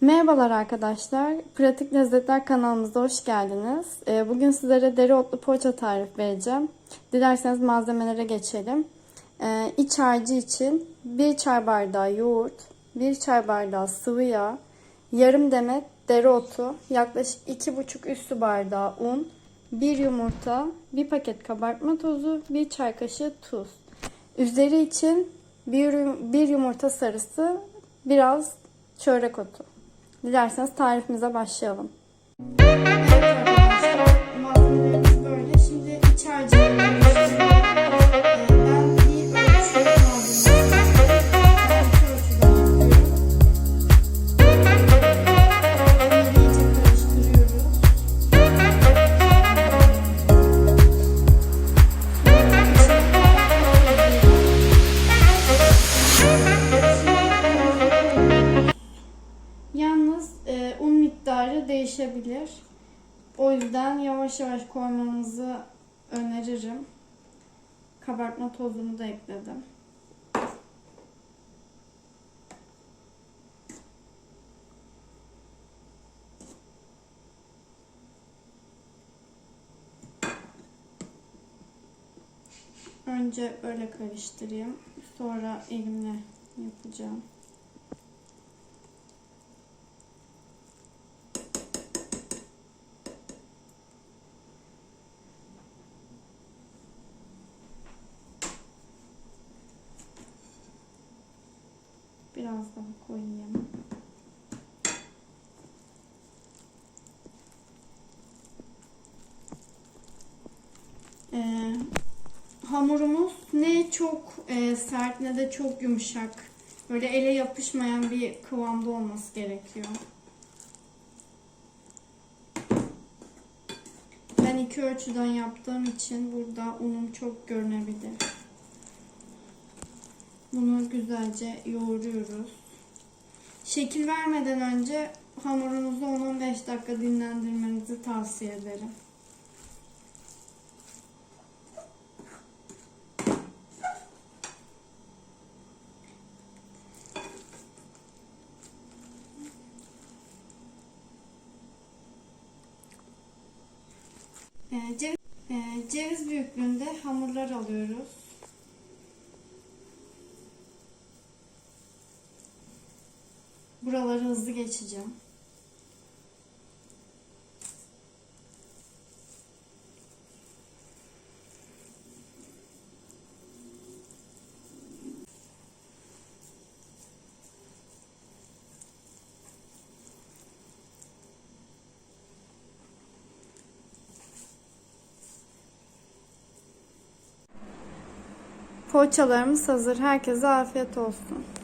Merhabalar arkadaşlar. Pratik Lezzetler kanalımıza hoş geldiniz. Ee, Bugün sizlere dereotlu poğaça tarif vereceğim. Dilerseniz malzemelere geçelim. Ee, İç harcı için 1 çay bardağı yoğurt, 1 çay bardağı sıvı yağ, yarım demet dereotu, yaklaşık 2,5 üstü bardağı un, 1 yumurta, 1 paket kabartma tozu, 1 çay kaşığı tuz. Üzeri için 1, bir yumurta sarısı, biraz çörek otu. Dilerseniz tarifimize başlayalım. E, un miktarı değişebilir. O yüzden yavaş yavaş koymanızı öneririm. Kabartma tozunu da ekledim. Önce böyle karıştırayım. Sonra elimle yapacağım. Biraz daha koyayım. Ee, hamurumuz ne çok e, sert ne de çok yumuşak. Böyle ele yapışmayan bir kıvamda olması gerekiyor. Ben iki ölçüden yaptığım için burada unum çok görünebilir. Bunu güzelce yoğuruyoruz. Şekil vermeden önce hamurunuzu 10-15 dakika dinlendirmenizi tavsiye ederim. Ee, e, ceviz büyüklüğünde hamurlar alıyoruz. Buraları hızlı geçeceğim. Poğaçalarımız hazır. Herkese afiyet olsun.